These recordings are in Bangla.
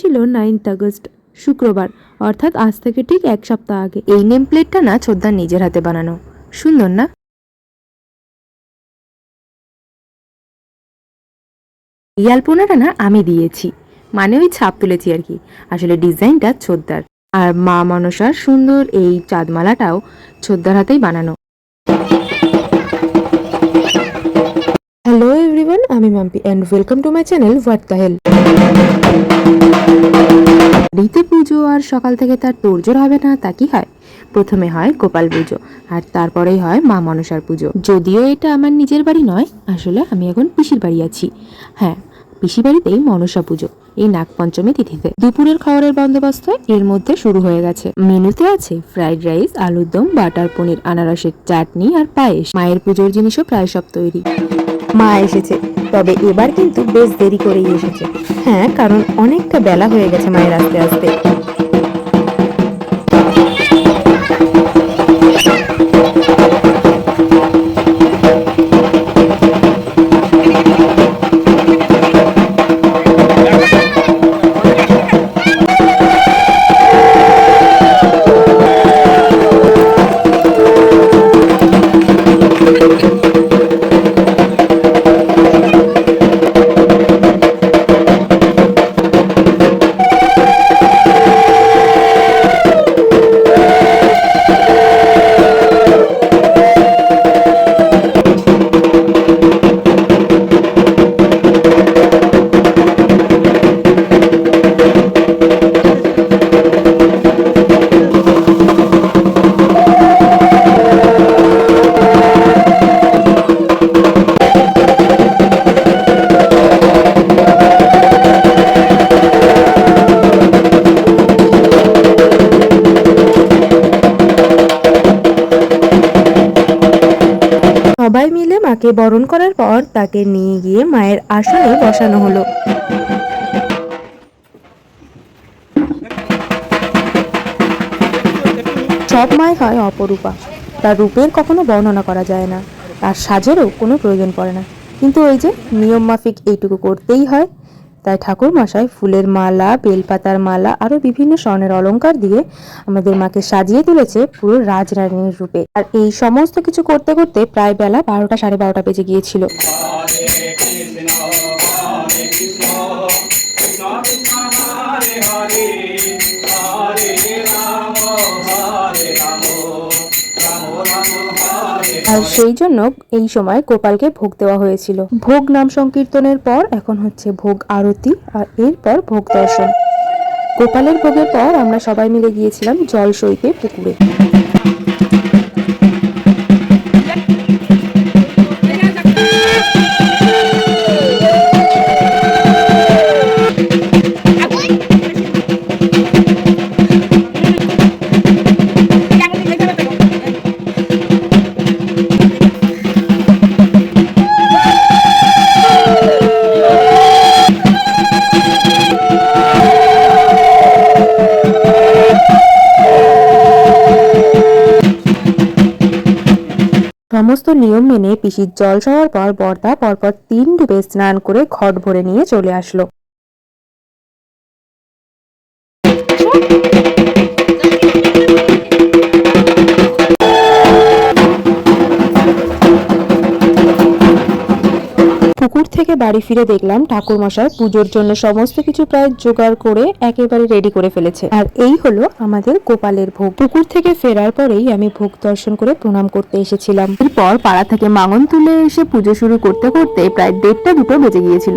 ছিল নাইনথ আগস্ট, শুক্রবার, অর্থাৎ আজ থেকে ঠিক এক সপ্তাহ আগে। এই নেম প্লেটটা না ছোদ্দার নিজের হাতে বানানো। সুন্দর না? এই আলপনাটা না আমি দিয়েছি। মানে ওই ছাপ তুলেছি আর কি। আসলে ডিজাইনটা ছোদ্দার আর মা মনসার সুন্দর এই চাঁদমালাটাও ছোদ্দার হাতেই বানানো। হ্যালো এভরিওয়ান আমি Mampi and welcome to my channel what the hell বাড়িতে পুজো আর সকাল থেকে তার তোড়জোড় হবে না, তা কি হয়? প্রথমে হয় গোপাল পুজো, আর তারপরেই হয় মা মনসার পুজো। যদিও এটা আমার নিজের বাড়ি নয়, আসলে আমি এখন পিসির বাড়ি আছি। হ্যাঁ পিসি বাড়িতেই মনসা পুজো, এই নাগপঞ্চমী তিথিতে। দুপুরের খাবারের বন্দোবস্ত এর মধ্যে শুরু হয়ে গেছে। মেনুতে আছে ফ্রাইড রাইস, আলুর দম, বাটার পনির, আনারসের চাটনি আর পায়েস। মায়ের পুজোর জিনিসও প্রায় সব তৈরি। মা এসেছে। তবে এবার কিন্তু বেশ দেরি করেই এসেছে। হ্যাঁ কারণ অনেকটা বেলা হয়ে গেছে মায়ের আস্তে আস্তে। সবাই মিলে মাকে বরণ করার পর তাকে নিয়ে গিয়ে মায়ের আসনে বসানো হলো। সব মায় হয় অপরূপা। তার রূপের কখনো বর্ণনা করা যায় না। তার সাজেরও কোনো প্রয়োজন পড়ে না। কিন্তু ওই যে নিয়ম মাফিক এইটুকু করতেই হয়। তাই ঠাকুর মশাই ফুলের মালা, বেলপাতার মালা আরও বিভিন্ন স্বর্ণের অলংকার দিয়ে আমাদের মাকে সাজিয়ে তুলেছে পুরো রাজরানীর রূপে। আর এই সমস্ত কিছু করতে করতে প্রায় বেলা বারোটা সাড়ে বারোটা বেজে গিয়েছিল। আর সেই জন্য এই সময় গোপালকে ভোগ দেওয়া হয়েছিল। ভোগ নাম সংকীর্তনের পর এখন হচ্ছে ভোগ আরতি আর এরপর ভোগ দর্শন। গোপালের ভোগের পর আমরা সবাই মিলে গিয়েছিলাম জল সইতে পুকুরে। সমস্ত নিয়ম মেনে পিসির জল সওয়ার পর বর্দা পরপর তিন ডুবে স্নান করে ঘট ভরে নিয়ে চলে আসলো। পুকুর থেকে বাড়ি ফিরে দেখলাম ঠাকুর মশাই পুজোর জন্য সমস্ত কিছু প্রায় জোগাড় করে একেবারে রেডি করে ফেলেছে। আর এই হলো আমাদের গোপালের ভোগ। পুকুর থেকে ফেরার পরেই আমি ভোগ দর্শন করে প্রণাম করতে এসেছিলাম। এরপর পাড়া থেকে মাঙন তুলে এসে পুজো শুরু করতে করতে প্রায় দেড়টা দুটো বেজে গিয়েছিল।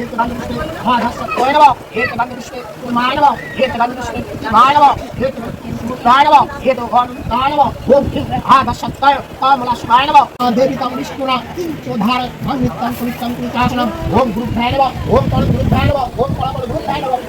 সমিত্রে কর্ম দায়নে বিদামার ভাং ভাং নম ভগবতী সূর্যায় নম ভগবান সূর্যং দাসতি কশ্য বিয়াং মহাত্মদম অন্তারি সর্বম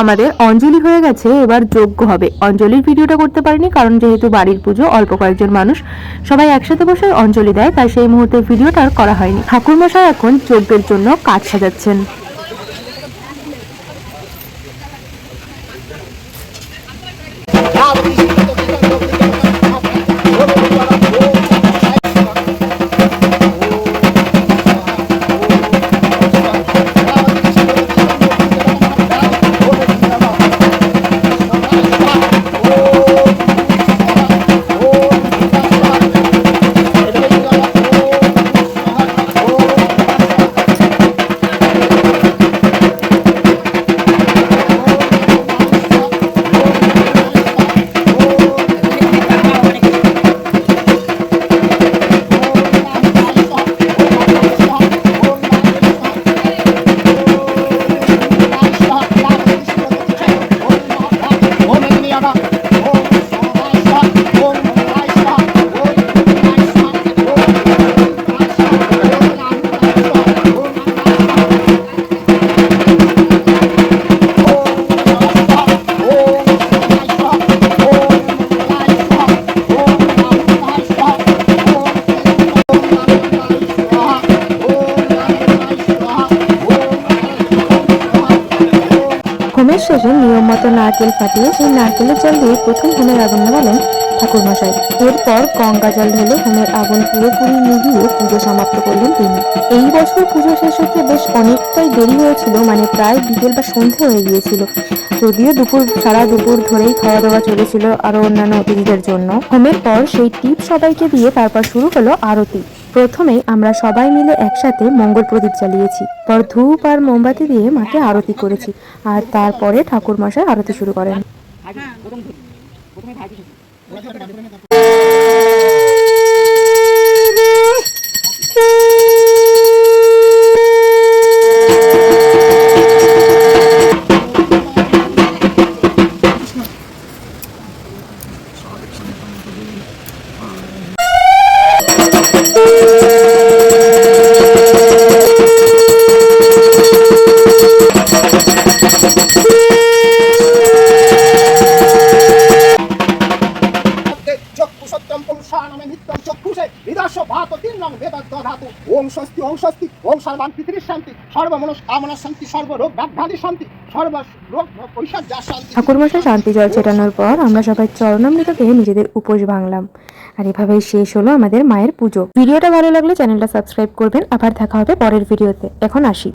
আমাদের অঞ্জলি হয়ে গেছে, এবার যোগ্য হবে। অঞ্জলির ভিডিওটা করতে পারিনি, কারণ যেহেতু বাড়ির পুজো, অল্প কয়েকজন মানুষ সবাই একসাথে বসে অঞ্জলি দেয়, তাই সেই মুহূর্তে ভিডিওটা করা হয়নি। ঠাকুরমশাই এখন যজ্ঞের জন্য কাজ সাজাচ্ছেন। Abre, হোমের শেষে নিয়ম মতো নারকেল ফাটিয়ে সেই নারকেলের জল দিয়ে প্রথম হোমের আগুন নেভালেন ঠাকুরমশাই এরপর গঙ্গা জল ঢেলে হোমের আগুন পুরোপুরি নিভিয়ে পুজো সমাপ্ত করলেন তিনি। এই বছর পুজো শেষ হতে বেশ অনেকটাই দেরি হয়েছিল মানে প্রায় বিকেল বা সন্ধে হয়ে গিয়েছিল। যদিও দুপুর, সারা দুপুর ধরেই খাওয়া দাওয়া চলেছিল আরও অন্যান্য অতিথিদের জন্য। হোমের পর সেই টিপ সবাইকে দিয়ে তারপর শুরু হলো আরতি। প্রথমেই আমরা সবাই মিলে একসাথে মঙ্গল প্রদীপ জ্বালিয়েছি। পর ধূপ আর মোমবাতি দিয়ে মাকে আরতি করেছি। আর তারপরে ঠাকুর মশাই আরতি শুরু করেন। চক্ষু Thank you. সর্বান পৃথিবীর শান্তি সর্বমনস কামনা শান্তি, সর্বরোগ ব্যাঘাদি শান্তি সর্ব রোগ পৈশাচ শান্তি। ঠাকুরমশাই, শান্তি জল ছেটানোর পর আমরা সবাই চরণামৃত খেয়ে নিজেদের উপোস ভাঙলাম। আর এভাবেই শেষ হলো আমাদের মায়ের পুজো। ভিডিওটা ভালো লাগলে চ্যানেলটা সাবস্ক্রাইব করবেন। আবার দেখা হবে পরের ভিডিওতে। এখন আসি।